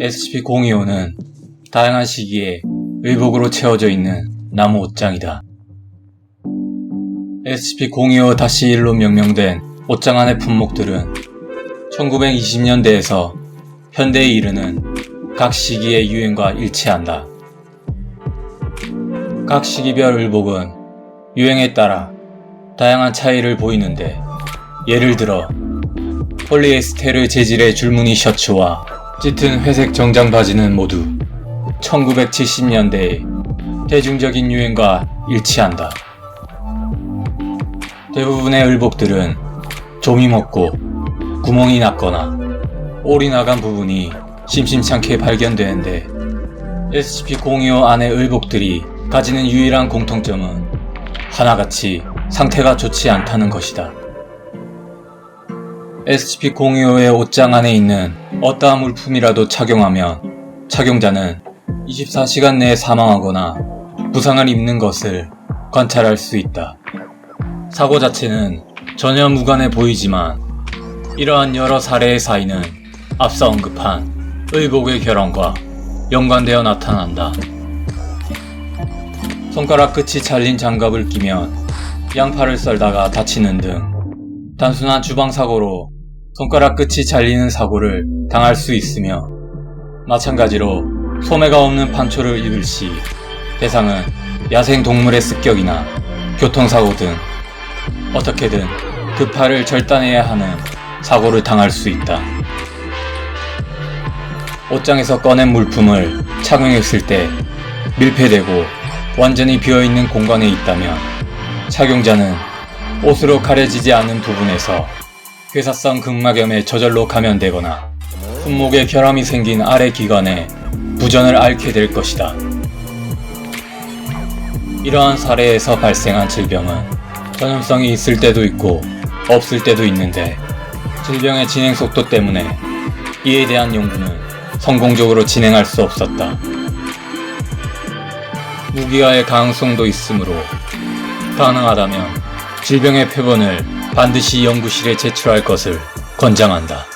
SCP-025는 다양한 시기에 의복으로 채워져 있는 나무 옷장이다. SCP-025-1로 명명된 옷장 안의 품목들은 1920년대에서 현대에 이르는 각 시기의 유행과 일치한다. 각 시기별 의복은 유행에 따라 다양한 차이를 보이는데 예를 들어 폴리에스테르 재질의 줄무늬 셔츠와 짙은 회색 정장 바지는 모두 1970년대의 대중적인 유행과 일치한다. 대부분의 의복들은 좀이 먹고 구멍이 났거나 올이 나간 부분이 심심찮게 발견되는데 SCP-025 안의 의복들이 가지는 유일한 공통점은 하나같이 상태가 좋지 않다는 것이다. SCP-025의 옷장 안에 있는 어떠한 물품이라도 착용하면 착용자는 24시간 내에 사망하거나 부상을 입는 것을 관찰할 수 있다. 사고 자체는 전혀 무관해 보이지만 이러한 여러 사례의 사이는 앞서 언급한 의복의 결함과 연관되어 나타난다. 손가락 끝이 잘린 장갑을 끼면 양팔을 썰다가 다치는 등 단순한 주방 사고로 손가락 끝이 잘리는 사고를 당할 수 있으며 마찬가지로 소매가 없는 판초를 입을 시 대상은 야생 동물의 습격이나 교통사고 등 어떻게든 그 팔을 절단해야 하는 사고를 당할 수 있다. 옷장에서 꺼낸 물품을 착용했을 때 밀폐되고 완전히 비어있는 공간에 있다면 착용자는 옷으로 가려지지 않는 부분에서 괴사성 극막염에 저절로 감염되거나 손목에 결함이 생긴 아래 기관에 부전을 앓게 될 것이다. 이러한 사례에서 발생한 질병은 전염성이 있을 때도 있고 없을 때도 있는데 질병의 진행 속도 때문에 이에 대한 연구는 성공적으로 진행할 수 없었다. 무기화의 가능성도 있으므로 가능하다면 질병의 표본을 반드시 연구실에 제출할 것을 권장한다.